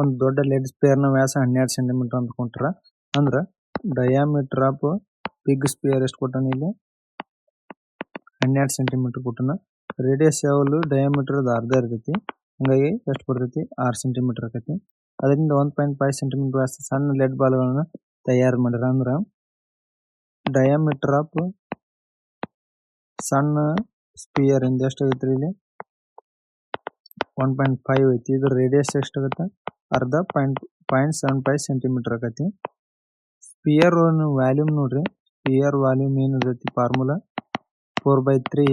ಒಂದು ದೊಡ್ಡ ಲೆಡ್ ಸ್ಪೇರ್ನ ವ್ಯಾಸ ಹನ್ನೆರಡು ಸೆಂಟಿಮೀಟರ್ ಅಂತ ಕೊಟ್ಟಾರ ಅಂದ್ರ ಡಯಾಮೀಟರ್ ಆಫ್ ಬಿಗ್ ಸ್ಪೇರ್ ಎಷ್ಟು ಕೊಟ್ಟಾನ ಇಲ್ಲಿ? ಹನ್ನೆರಡು ಸೆಂಟಿಮೀಟರ್ ಕೊಟ್ಟಾನ. ರೇಡಿಯಸ್ ಯಾವಲು? ಡಯಾಮೀಟರ್ ಅರ್ಧ ಇರ್ತೈತಿ. ಹಂಗಾಗಿ ಎಷ್ಟು ಬರ್ತೈತಿ? ಆರು ಸೆಂಟಿಮೀಟರ್ ಆಕೈತಿ. ಅದರಿಂದ ಒನ್ ಪಾಯಿಂಟ್ ಫೈವ್ ಸೆಂಟಿಮೀಟರ್ ವ್ಯಾಸ ಸಣ್ಣ ಲೆಡ್ ಬಾಲ್ಗಳನ್ನ ತಯಾರು ಮಾಡ್ಯಾರ. ಅಂದ್ರ ಡಯಾಮೀಟರ್ ಆಫ್ ಸಣ್ಣ ಸ್ಪಿಯರ್ ಇಂದ ಎಷ್ಟಾಗೈತ್ರಿ ಇಲ್ಲಿ? ಒನ್ ಪಾಯಿಂಟ್ ಫೈವ್ ಐತಿ. ಇದ್ರ ರೇಡಿಯಸ್ ಎಷ್ಟಾಗತ್ತೆ ಅರ್ಧ point point seven five centimetre ಆಕೈತಿ ಸ್ಪಿಯರ್ ವ್ಯಾಲ್ಯೂಮ್ ನೋಡ್ರಿ. ಸ್ಪಿಯರ್ ವಾಲ್ಯೂಮ್ ಏನ್ ಇರ್ತೈತಿ? Formula four by three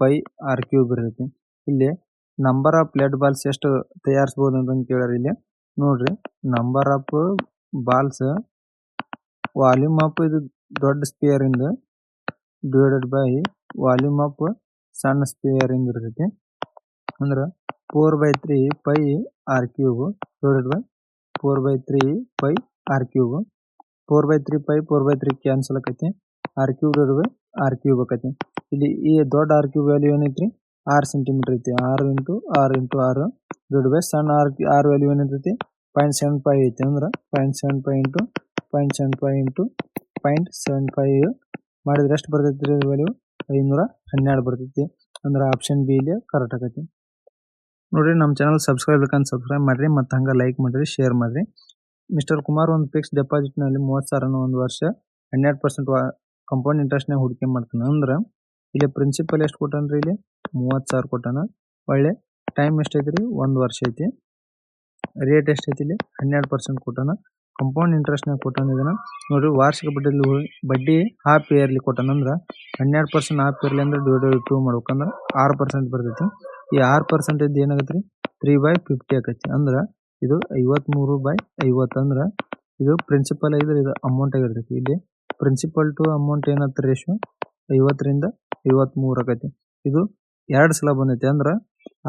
pi R cube ಇರ್ತೈತಿ. ಇಲ್ಲಿ ನಂಬರ್ ಆಫ್ ಲೆಡ್ ಬಾಲ್ಸ್ ಎಷ್ಟು ತಯಾರಿಸಬಹುದು ಅಂತ ಕೇಳ್ಯಾರ ಇಲ್ಲಿ. ನೋಡ್ರಿ number of balls volume of ಇದು ದೊಡ್ಡ ಸ್ಪಿಯರ್ ಇಂದ ಡಿವೈಡೆಡ್ ಬೈ ವಾಲ್ಯೂಮ್ ಆಫ್ ಸಣ್ಣ ಸ್ಪಿಯರ್ ಇಂದ ಇರ್ತೈತಿ. ಅಂದ್ರ four by three pi R cube divided by four by three pi R cube four by three pi four by three cancel ಆಕತಿ. R cube divide by R cube ಆಕೈತಿ. ಇಲ್ಲಿ ಈ ದೊಡ್ಡ R cube value ಏನೈತ್ರಿ? R centimetre ಐತಿ. R into R into ಆರು ದೊಡ್ಡ by ಸಣ್ಣ ಆರ್ ಆರ್ ವ್ಯಾಲ್ಯೂ ಏನೈತಿ ಪಾಯಿಂಟ್ ಸೆವೆನ್ ಫೈವ್ ಐತಿ ಅಂದ್ರ point seven five into point seven five into point seven five ಮಾಡಿದ್ರೆ ಎಷ್ಟು ಬರ್ತೈತಿ ವ್ಯಾಲ್ಯೂ ಐನೂರ ಹನ್ನೆರಡು ಬರ್ತೈತಿ. ಅಂದ್ರ ಆಪ್ಷನ್ ಬಿ ಇಲ್ಲಿ ಕರೆಕ್ಟ್ ಆಕೈತಿ. ನೋಡ್ರಿ ನಮ್ಮ ಚಾನಲ್ ಸಬ್ಸ್ಕ್ರೈಬ್ ಬೇಕಂತ ಸಬ್ಸ್ಕ್ರೈಬ್ ಮಾಡ್ರಿ, ಮತ್ತೆ ಹಂಗ ಲೈಕ್ ಮಾಡ್ರಿ ಶೇರ್ ಮಾಡ್ರಿ. ಮಿಸ್ಟರ್ ಕುಮಾರ್ ಒಂದು ಫಿಕ್ಸ್ ಡೆಪಾಸಿಟ್ನಲ್ಲಿ ಮೂವತ್ತು ಸಾವಿರ ಒಂದು ವರ್ಷ, ಹನ್ನೆರಡು ಪರ್ಸೆಂಟ್ ಕಂಪೌಂಡ್ ಇಂಟ್ರೆಸ್ಟ್ ನಾಗ ಹೂಡಿಕೆ ಮಾಡ್ತಾನ. ಅಂದ್ರ, ಇಲ್ಲಿ ಪ್ರಿನ್ಸಿಪಲ್ ಎಷ್ಟು ಕೊಟ್ಟಾನ್ರಿ ಇಲ್ಲಿ? ಮೂವತ್ತು ಸಾವಿರ ಕೊಟ್ಟಾನ. ಒಳ್ಳೆ ಟೈಮ್ ಎಷ್ಟೈತ್ರಿ? ಒಂದ್ ವರ್ಷ ಐತಿ. ರೇಟ್ ಎಷ್ಟೈತಿ ಇಲ್ಲಿ? ಹನ್ನೆರಡು ಪರ್ಸೆಂಟ್ ಕೊಟ್ಟಾನ. ಕಂಪೌಂಡ್ ಇಂಟ್ರೆಸ್ಟ್ ನಾಗ ಕೊಟ್ಟಾನ ಇದನ್ನ. ನೋಡ್ರಿ, ವಾರ್ಷಿಕ ಬಡ್ಡಿ ಬಡ್ಡಿ ಹಾಫ್ ಇಯರ್ಲಿ ಕೊಟ್ಟಾನ. ಅಂದ್ರ, ಹನ್ನೆರಡು ಪರ್ಸೆಂಟ್ ಹಾಫ್ ಇಯರ್ಲಿ ಅಂದ್ರೆ ಡಿವೈಡೆಡ್ ಟೂ ಮಾಡ್ಬೇಕಂದ್ರ ಆರು ಪರ್ಸೆಂಟ್ ಬರ್ತೈತಿ. ಈ ಆರ್ ಪರ್ಸೆಂಟೇಜ್ ಏನಾಗತ್ರಿ? ತ್ರೀ ಬೈ ಫಿಫ್ಟಿ ಆಕೈತಿ ಅಂದ್ರ ಇದು ಐವತ್ಮೂರು ಬೈ ಐವತ್ ಅಂದ್ರ ಇದು ಪ್ರಿನ್ಸಿಪಲ್ ಆಗಿದ್ರೆ ಇದು ಅಮೌಂಟ್ ಆಗಿರ್ತೈತಿ ಇಲ್ಲಿ ಪ್ರಿನ್ಸಿಪಲ್ ಟು ಅಮೌಂಟ್ ಏನತ್ತ ರೇಶಿಯೋ ಐವತ್ತರಿಂದ ಐವತ್ಮೂರು ಆಕೈತಿ ಇದು ಎರಡ್ ಸಲ ಬಂದೈತಿ. ಅಂದ್ರ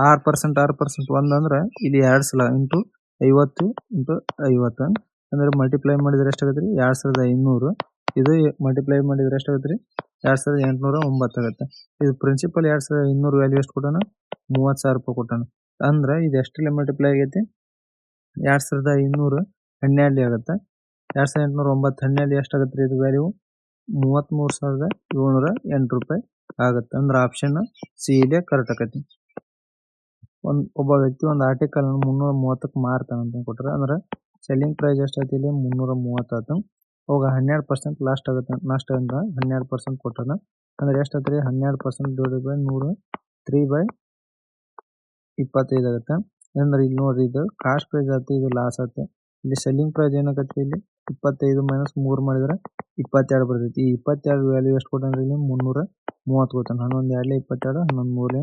ಆರ್ ಪರ್ಸೆಂಟ್ ಆರ್ ಪರ್ಸೆಂಟ್ ಒಂದ್ ಅಂದ್ರ ಇಲ್ಲಿ ಎರಡ್ ಸಲ ಇಂಟು ಐವತ್ತು ಇಂಟು ಐವತ್ತು. ಅಂದ್ರೆ ಮಲ್ಟಿಪ್ಲೈ ಮಾಡಿದ್ರೆ ಎಷ್ಟಾಗತ್ರಿ? ಎರಡ್ ಸಾವಿರದ ಐನೂರು. ಇದು ಮಲ್ಟಿಪ್ಲೈ ಮಾಡಿದ್ರೆ ಎಷ್ಟಾಗತ್ರಿ ಎರಡ್ ಸಾವಿರದ ಎಂಟುನೂರ ಒಂಬತ್ತು ಆಗುತ್ತೆ. ಇದು ಪ್ರಿನ್ಸಿಪಲ್ ಎರಡ್ ಸಾವಿರದ ಇನ್ನೂರು ವ್ಯಾಲ್ಯೂ ಎಷ್ಟು ಕೊಟ್ಟಾನ? ಮೂವತ್ತು ಸಾವಿರ ರೂಪಾಯಿ ಕೊಟ್ಟಾನ. ಅಂದ್ರೆ ಇದು ಎಷ್ಟರಲ್ಲಿ ಮಲ್ಟಿಪ್ಲೈ ಆಗೈತಿ? ಎರಡ್ ಸಾವಿರದ ಇನ್ನೂರು ಹನ್ನೆರಡು ಆಗುತ್ತೆ. ಎರಡ್ ಸಾವಿರದ ಎಂಟುನೂರ ಒಂಬತ್ತು ಹನ್ನೆರಡು ಎಷ್ಟಾಗತ್ರಿ ಇದು ವ್ಯಾಲ್ಯೂ ಮೂವತ್ತ್ಮೂರು ಸಾವಿರದ ಏಳ್ನೂರ ಎಂಟು ರೂಪಾಯಿ ಆಗುತ್ತೆ. ಅಂದ್ರೆ ಆಪ್ಷನ್ ಸಿ ಇದೆ ಕರೆಕ್ಟ್ ಆಗತ್ತೆ ಒಂದು, ಒಬ್ಬ ವ್ಯಕ್ತಿ ಒಂದು ಆರ್ಟಿಕಲ್ ಮುನ್ನೂರ ಮೂವತ್ತಕ್ಕೆ ಮಾರ್ತಾನ ಅಂತ ಕೊಟ್ಟಾರ ಅಂದ್ರ ಸೆಲ್ಲಿಂಗ್ ಪ್ರೈಸ್ ಎಷ್ಟೈತಿ ಇಲ್ಲಿ? ಮುನ್ನೂರ ಮೂವತ್ತಾತು ಅವಾಗ ಹನ್ನೆರಡು ಪರ್ಸೆಂಟ್ ಲಾಸ್ಟ್ ಆಗುತ್ತೆ. ಲಾಸ್ಟ್ ಅಂದ್ರೆ ಹನ್ನೆರಡು ಪರ್ಸೆಂಟ್ ಕೊಟ್ಟಾನ. ಅಂದ್ರೆ ಎಷ್ಟಾತ್ರಿ? ಹನ್ನೆರಡು ಪರ್ಸೆಂಟ್ ಡಿವೈಡೆಡ್ ಬೈ ನೂರು ತ್ರೀ ಬೈ ಇಪ್ಪತ್ತೈದು ಆಗುತ್ತೆ. ಅಂದ್ರೆ ಇಲ್ಲಿ ನೋಡ್ರಿ, ಇದು ಕಾಸ್ಟ್ ಪ್ರೈಸ್ ಆಯ್ತು, ಇದು ಲಾಸ್ ಆಗುತ್ತೆ ಇಲ್ಲಿ ಸೆಲ್ಲಿಂಗ್ ಪ್ರೈಸ್ ಏನಾಗುತ್ತೆ ಇಲ್ಲಿ? ಇಪ್ಪತ್ತೈದು ಮೈನಸ್ ಮೂರು ಮಾಡಿದ್ರೆ ಇಪ್ಪತ್ತೆರಡು ಬರ್ತೈತಿ. ಈ ಇಪ್ಪತ್ತೆರಡು ವ್ಯಾಲ್ಯೂ ಎಷ್ಟು ಕೊಟ್ಟಂದ್ರೆ ಇಲ್ಲಿ? ಮುನ್ನೂರ ಮೂವತ್ತು ಕೊಟ್ಟಾನ. ಹನ್ನೊಂದು ಎರಡು ಇಪ್ಪತ್ತೆರಡು, ಹನ್ನೊಂದು ಮೂರು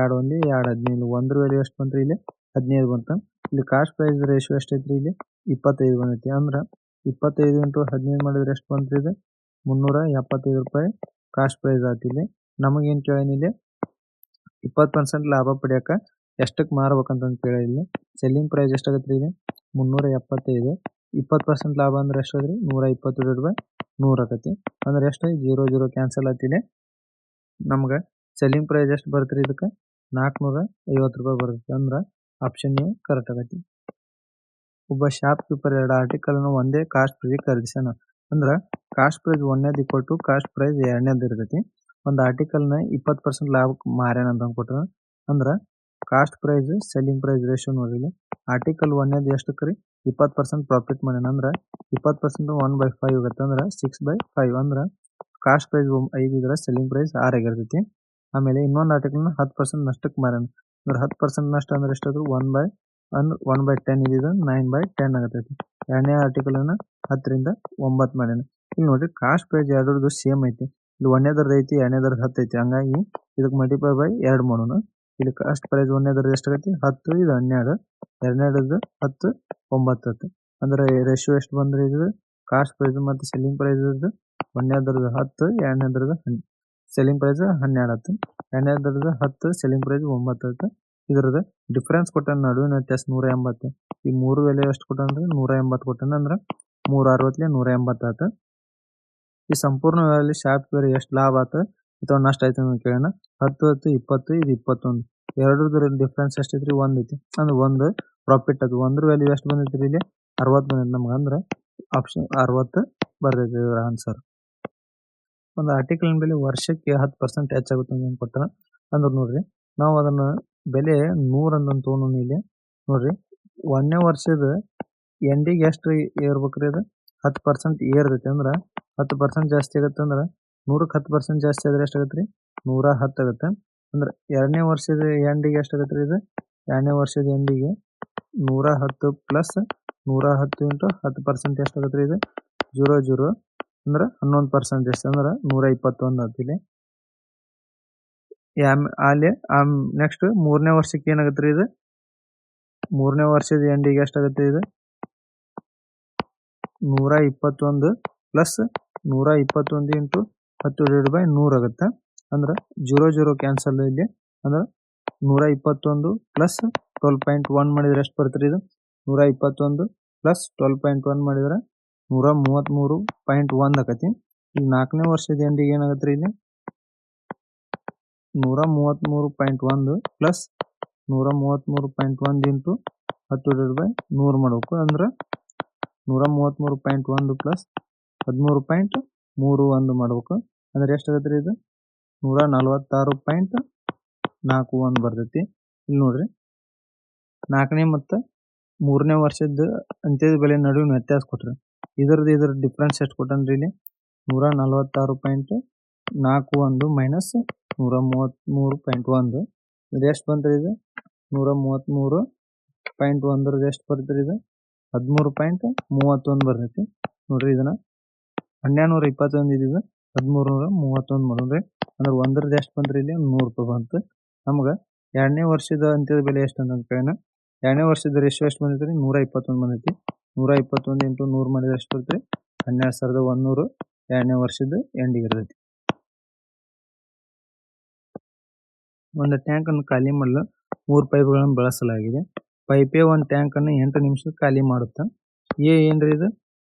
ಎರಡು ಒಂದು, ಎರಡು ಹದಿನೈದು. ಒಂದ್ರ ವ್ಯಾಲ್ಯೂ ಎಷ್ಟು ಬಂತ್ರಿ ಇಲ್ಲಿ? ಹದಿನೈದು ಬಂತು. ಇಲ್ಲಿ ಕಾಸ್ಟ್ ಪ್ರೈಸ್ ರೇಷಿಯೋ ಎಷ್ಟೈತ್ರಿ ಇಲ್ಲಿ? ಇಪ್ಪತ್ತೈದು ಬಂದೈತಿ. ಅಂದ್ರ ಇಪ್ಪತ್ತೈದು ಇಂಟು ಹದಿನೈದು ಮಾಡಿದ್ರೆ ಎಷ್ಟು ಬಂತ್ರಿ ಇದು? ಮುನ್ನೂರ ಎಪ್ಪತ್ತೈದು ರೂಪಾಯಿ ಕಾಸ್ಟ್ ಪ್ರೈಸ್ ಆಯ್ತು ಇಲ್ಲಿ ನಮಗೇನ್ ಕೇಳೇನಿ ಇಲ್ಲಿ? ಇಪ್ಪತ್ತು ಪರ್ಸೆಂಟ್ ಲಾಭ ಪಡೆಯೋಕೆ ಎಷ್ಟಕ್ಕೆ ಮಾರ್ಬೇಕಂತ ಕೇಳಿ ಇಲ್ಲಿ. ಸೆಲ್ಲಿಂಗ್ ಪ್ರೈಸ್ ಎಷ್ಟಾಗತ್ರಿ ಇಲ್ಲಿ? ಮುನ್ನೂರ ಎಪ್ಪತ್ತೈದು. ಇಪ್ಪತ್ತು ಪರ್ಸೆಂಟ್ ಲಾಭ ಅಂದ್ರೆ ಎಷ್ಟಾದ್ರಿ? ನೂರ ಇಪ್ಪತ್ತು ರೂಪಾಯಿ ನೂರ ಆಕತಿ. ಅಂದ್ರೆ ಎಷ್ಟು? ಜೀರೋ ಜೀರೋ ಕ್ಯಾನ್ಸಲ್ ಆತಿಲೆ ನಮ್ಗ ಸೆಲ್ಲಿಂಗ್ ಪ್ರೈಸ್ ಎಷ್ಟು ಬರ್ತರಿ ಇದಕ್ಕೆ? ನಾಲ್ಕುನೂರ ಐವತ್ತು ರೂಪಾಯಿ ಬರುತ್ತೆ. ಅಂದ್ರ ಆಪ್ಷನ್ ಕರೆಕ್ಟ್ ಆಗತಿ ಒಬ್ಬ ಶಾಪ್ ಕೀಪರ್ ಎರಡು ಆರ್ಟಿಕಲ್ ಒಂದೇ ಕಾಸ್ಟ್ ಪ್ರೈಸ್ ಖರೀದಿಸ್ಯಾನ ಅಂದ್ರ ಕಾಸ್ಟ್ ಪ್ರೈಸ್ ಒಂದೇದ್ ಈಕ್ವಲ್ ಟು ಕಾಸ್ಟ್ ಪ್ರೈಸ್ ಎರಡನೇದ್ ಇರತೈತಿ. ಒಂದ್ ಆರ್ಟಿಕಲ್ನ ಇಪ್ಪತ್ ಪರ್ಸೆಂಟ್ ಲಾಭ ಮಾರ್ಯಾನ ಅಂತ ಕೊಟ್ರ ಅಂದ್ರ ಕಾಸ್ಟ್ ಪ್ರೈಸ್ ಸೆಲ್ಲಿಂಗ್ ಪ್ರೈಸ್ ರೇಷನ್ ನೋಡಿಲ್ಲ ಆರ್ಟಿಕಲ್ ಒಂದೇದ್ ಎಷ್ಟಕ್ಕೆ ರೀ? ಇಪ್ಪತ್ತು ಪರ್ಸೆಂಟ್ ಪ್ರಾಫಿಟ್ ಮಾಡ್ಯಾನ ಅಂದ್ರ ಇಪ್ಪತ್ ಪರ್ಸೆಂಟ್ ಒನ್ ಬೈ ಫೈವ್ ಆಗತ್ತ ಅಂದ್ರ ಸಿಕ್ಸ್ ಬೈ ಫೈವ್ ಅಂದ್ರ ಕಾಸ್ಟ್ ಪ್ರೈಸ್ ಐದ್ ಇದ್ರ ಸೆಲ್ಲಿಂಗ್ ಪ್ರೈಸ್ ಆರ್ ಆಗಿರ್ತೈತಿ. ಆಮೇಲೆ ಇನ್ನೊಂದು ಆರ್ಟಿಕಲ್ನ ಹತ್ತು ಪರ್ಸೆಂಟ್ ನಷ್ಟಕ್ಕೆ ಮಾರ್ಯಾನ. ಅಂದ್ರೆ ಹತ್ತು ಪರ್ಸೆಂಟ್ ನಷ್ಟ ಅಂದ್ರೆ ಎಷ್ಟಾದ್ರು? ಒನ್ ಬೈ ಅಂದ್ರ ಒನ್ ಬೈ ಟೆನ್ ಇದ್ದಿದ್ದು ನೈನ್ ಬೈ ಟೆನ್ ಆಗತೈತಿ ಎರಡನೇ ಆರ್ಟಿಕಲ್ ಅನ್ನ ಹತ್ತರಿಂದ ಒಂಬತ್ತು ಮಾಡ್ಯಾನ ಇಲ್ಲಿ ನೋಡ್ರಿ ಕಾಸ್ಟ್ ಪ್ರೈಸ್ ಎರಡರದ್ದು ಸೇಮ್ ಐತಿ. ಇಲ್ಲಿ ಒಂದೇದ್ರದ್ದು ಐತಿ ಎರಡನೇದ್ರದ್ದು ಹತ್ತು ಐತಿ. ಹಂಗಾಗಿ ಇದಕ್ ಮಲ್ಟಿಪ್ಲೈ ಬೈ ಎರಡು ಮಾಡೋಣ. ಇಲ್ಲಿ ಕಾಸ್ಟ್ ಪ್ರೈಸ್ ಒಂದೇದ್ರದ್ದು ಎಷ್ಟಾಗೈತಿ ಹತ್ತು, ಇದು ಹನ್ನೆರಡು. ಎರಡನೇದ್ರದ್ದು ಹತ್ತು, ಒಂಬತ್ತು ಹತ್ತು. ಅಂದ್ರೆ ರೇಷಿಯೋ ಎಷ್ಟು ಬಂದ್ರೆ ಇದು? ಕಾಸ್ಟ್ ಪ್ರೈಸ್ ಮತ್ತು ಸೆಲ್ಲಿಂಗ್ ಪ್ರೈಸ್ ಒಂದನೇದ್ರದ್ದು ಹತ್ತು ಎರಡನೇದ್ರದ್ದು ಸೆಲ್ಲಿಂಗ್ ಪ್ರೈಸ್ ಹನ್ನೆರಡು ಹತ್ತು. ಎರಡನೇದ್ರದ್ದು ಹತ್ತು ಸೆಲ್ಲಿಂಗ್ ಪ್ರೈಸ್ ಒಂಬತ್ತು ಹತ್ತು. ಇದ್ರದ್ದು ಡಿಫ್ರೆನ್ಸ್ ಕೊಟ್ಟಾನ ನಡುವಿನ ವ್ಯತ್ಯಾಸ ನೂರ ಎಂಬತ್ತು. ಈ ಮೂರು ಬೆಲೆ ಎಷ್ಟು ಕೊಟ್ಟಂದ್ರೆ ನೂರ ಎಂಬತ್ತು ಕೊಟ್ಟಾನ ಅಂದ್ರೆ ಮೂರ ಅರವತ್ಲೆ ನೂರ ಎಂಬತ್ತು ಆತ. ಈ ಸಂಪೂರ್ಣ ಶಾಪ್ ಎಷ್ಟು ಲಾಭ ಆತ? ಅಥವಾ ನಷ್ಟ ಆಯ್ತು ಅಂತ ಕೇಳೋಣ. ಹತ್ತು ಹತ್ತು, ಇಪ್ಪತ್ತು, ಇದು ಇಪ್ಪತ್ತೊಂದು. ಎರಡರದ್ರ ಡಿಫ್ರೆನ್ಸ್ ಎಷ್ಟೈತ್ರಿ? ಒಂದ್ ಐತಿ. ಅಂದ್ರೆ ಒಂದು ಪ್ರಾಫಿಟ್ ಅದು ಒಂದ್ರ ವ್ಯಾಲ್ಯೂ ಎಷ್ಟು ಬಂದೈತ್ರಿ ಇಲ್ಲಿ? ಅರವತ್ತು ಬಂದಿತ್ತು ನಮ್ಗೆ. ಅಂದ್ರೆ ಆಪ್ಷನ್ ಅರವತ್ತು ಬರ್ತೈತಿ ಇದ್ರ ಆನ್ಸರ್ ಒಂದು ಆರ್ಟಿಕಲ್ ಮೇಲೆ ವರ್ಷಕ್ಕೆ ಹತ್ತು ಪರ್ಸೆಂಟ್ ಹೆಚ್ಚಾಗುತ್ತೆ ಅಂತ ಕೊಟ್ಟಾರ ಅಂದ್ರೆ ನೋಡ್ರಿ, ನಾವು ಅದನ್ನ ಬೆಲೆ ನೂರ ಅಂತ ತೊಗೊಂಡು ಇಲ್ಲಿ. ನೋಡ್ರಿ, ಒಂದನೇ ವರ್ಷದ ಎಂಡಿಗೆ ಎಷ್ಟು ಏರ್ಬೇಕ್ರಿ ಅದು? ಹತ್ತು ಪರ್ಸೆಂಟ್ ಏರ್ತೈತಿ ಅಂದ್ರ, ಹತ್ತು ಪರ್ಸೆಂಟ್ ಜಾಸ್ತಿ ಆಗತ್ತೆ ಅಂದ್ರ, ನೂರಕ್ ಹತ್ತು ಪರ್ಸೆಂಟ್ ಜಾಸ್ತಿ ಆದ್ರೆ ಎಷ್ಟಾಗತ್ತೆ ರೀ ನೂರ ಹತ್ತು ಆಗತ್ತೆ. ಅಂದ್ರ ಎರಡನೇ ವರ್ಷದ ಎಂಡಿಗೆ ಎಷ್ಟಾಗತ್ತೆ ರೀ ಇದು? ಎರಡನೇ ವರ್ಷದ ಎಂಡಿಗೆ ನೂರ ಹತ್ತು ಪ್ಲಸ್ ನೂರ ಹತ್ತು ಇಂಟು ಹತ್ತು ಪರ್ಸೆಂಟ್ ಎಷ್ಟಾಗತ್ತೆ ರೀ ಇದು? ಜೀರೋ ಜೀರೋ ಅಂದ್ರ ಹನ್ನೊಂದು ಪರ್ಸೆಂಟ್ ಎಷ್ಟು ಅಂದ್ರೆ ನೂರ ಇಪ್ಪತ್ತೊಂದು ಆತು ಇಲ್ಲಿ. ಅಲ್ಲಿ ನೆಕ್ಸ್ಟ್ ಮೂರನೇ ವರ್ಷಕ್ಕೆ ಏನಾಗುತ್ತೆ ರೀ ಇದು? ಮೂರನೇ ವರ್ಷದ ಎಂಡಿಗೆ ಎಷ್ಟಾಗುತ್ತೆ ಇದು? ನೂರ ಇಪ್ಪತ್ತೊಂದು ಪ್ಲಸ್ ನೂರ ಇಪ್ಪತ್ತೊಂದು ಇಂಟು ಹತ್ತು ಡಿವೈಡ್ ಬೈ ನೂರು ಆಗುತ್ತೆ? ಅಂದ್ರೆ ಜೀರೋ ಜೀರೋ ಕ್ಯಾನ್ಸಲ್ ಇಲ್ಲಿ. ಅಂದ್ರೆ ನೂರ ಇಪ್ಪತ್ತೊಂದು ಪ್ಲಸ್ ಟ್ವೆಲ್ ಪಾಯಿಂಟ್ ಒನ್ ಮಾಡಿದ್ರೆ ಎಷ್ಟು ಬರ್ತೀರಿ ಇದು? ನೂರ ಇಪ್ಪತ್ತೊಂದು ಪ್ಲಸ್ ಟ್ವೆಲ್ ಪಾಯಿಂಟ್ ಒನ್ ಮಾಡಿದ್ರೆ ನೂರ ಮೂವತ್ತ್ಮೂರು ಪಾಯಿಂಟ್ ಒಂದು ಆಕತಿ ಈಗ ನಾಲ್ಕನೇ ವರ್ಷದ ಎಂಡಿಗೆ ಏನಾಗುತ್ತೆ ರೀ ಇಲ್ಲಿ? ನೂರ ಮೂವತ್ಮೂರು ಪಾಯಿಂಟ್ ಒಂದು ಪ್ಲಸ್ ನೂರ ಮೂವತ್ಮೂರು ಪಾಯಿಂಟ್ ಒಂದು ಇಂಟು ಹತ್ತು ಡಿವೈಡ್ ಬೈ ನೂರು ಮಾಡಬೇಕು. ಅಂದ್ರೆ ನೂರ ಮೂವತ್ಮೂರು ಪಾಯಿಂಟ್ ಒಂದು ಪ್ಲಸ್ ಹದಿಮೂರು ಪಾಯಿಂಟ್ ಮೂರು ಒಂದು ಮಾಡ್ಬೇಕು. ಅಂದ್ರೆ ಎಷ್ಟಾಗತ್ತೆ ರೀ ಇದು? ನೂರ ನಲವತ್ತಾರು ಪಾಯಿಂಟ್ ನಾಲ್ಕು ಒಂದು ಬರ್ತೈತಿ. ಇಲ್ಲಿ ನೋಡ್ರಿ. ನಾಲ್ಕನೇ ಮತ್ತು ಮೂರನೇ ವರ್ಷದ ಅಂತ್ಯದ ಬೆಲೆ ನಡುವಿನ ವ್ಯತ್ಯಾಸ ಕೊಟ್ರಿ. ಇದ್ರದ್ದು ಇದ್ರ ಡಿಫ್ರೆನ್ಸ್ ಎಷ್ಟು ಕೊಟ್ಟನ್ರಿ ಇಲ್ಲಿ? ನೂರ ನಲವತ್ತಾರು ಪಾಯಿಂಟ್ ನಾಲ್ಕು ಒಂದು ಮೈನಸ್ ನೂರ ಮೂವತ್ತ್ಮೂರು ಪಾಯಿಂಟ್ ಒಂದು. ಇದು ಎಷ್ಟು ಬಂತು ಇದು? ನೂರ ಮೂವತ್ತ್ಮೂರು ಪಾಯಿಂಟ್ ಒಂದ್ರದ್ದು ಎಷ್ಟು ಬರ್ತೀರಿ ಇದು? ಹದಿಮೂರು ಪಾಯಿಂಟ್ ಮೂವತ್ತೊಂದು ಬರ್ತೈತಿ. ನೋಡ್ರಿ ಇದನ್ನ. ಹನ್ನೆರಡು ನೂರ ಇಪ್ಪತ್ತೊಂದು ಇದ್ದಿದ್ದು ಹದಿಮೂರು ನೂರ ಮೂವತ್ತೊಂದು ಮಾಡೋಣ್ರಿ ಅಂದ್ರೆ ಒಂದ್ರದ್ದು ಎಷ್ಟು ಬಂತ್ರಿ ಇಲ್ಲಿ? ನೂರು ರೂಪಾಯಿ ಬಂತು. ನಮ್ಗೆ ಎರಡನೇ ವರ್ಷದ ಅಂತ್ಯದ ಬೆಲೆ ಎಷ್ಟು ಅಂತ ಕೇಳೋಣ. ಎರಡನೇ ವರ್ಷದ ರೇಷಿಯೋ ಎಷ್ಟು ಬಂದಿತ್ತು ನೂರ ಇಪ್ಪತ್ತೊಂದು ಬಂದೈತಿ ನೂರ ಇಪ್ಪತ್ತೊಂದು ಇಂಟು ನೂರು ಮಾಡಿದ್ರೆ ಎಷ್ಟು ಬರ್ತೈತಿ? ಹನ್ನೆರಡು ಸಾವಿರದ ಒಂದೂರು ಎರಡನೇ ವರ್ಷದ ಎಂಡಿಗೆ ಇರ್ತೈತಿ. ಒಂದು ಟ್ಯಾಂಕ್ ಅನ್ನು ಖಾಲಿ ಮಾಡಲು ಮೂರು ಪೈಪ್ಗಳನ್ನು ಬಳಸಲಾಗಿದೆ. ಪೈಪೇ ಒಂದು ಟ್ಯಾಂಕ್ ಅನ್ನು ಎಂಟು ನಿಮಿಷ ಖಾಲಿ ಮಾಡುತ್ತೆ, ಎ ಏನ್ರಿ ಇದು?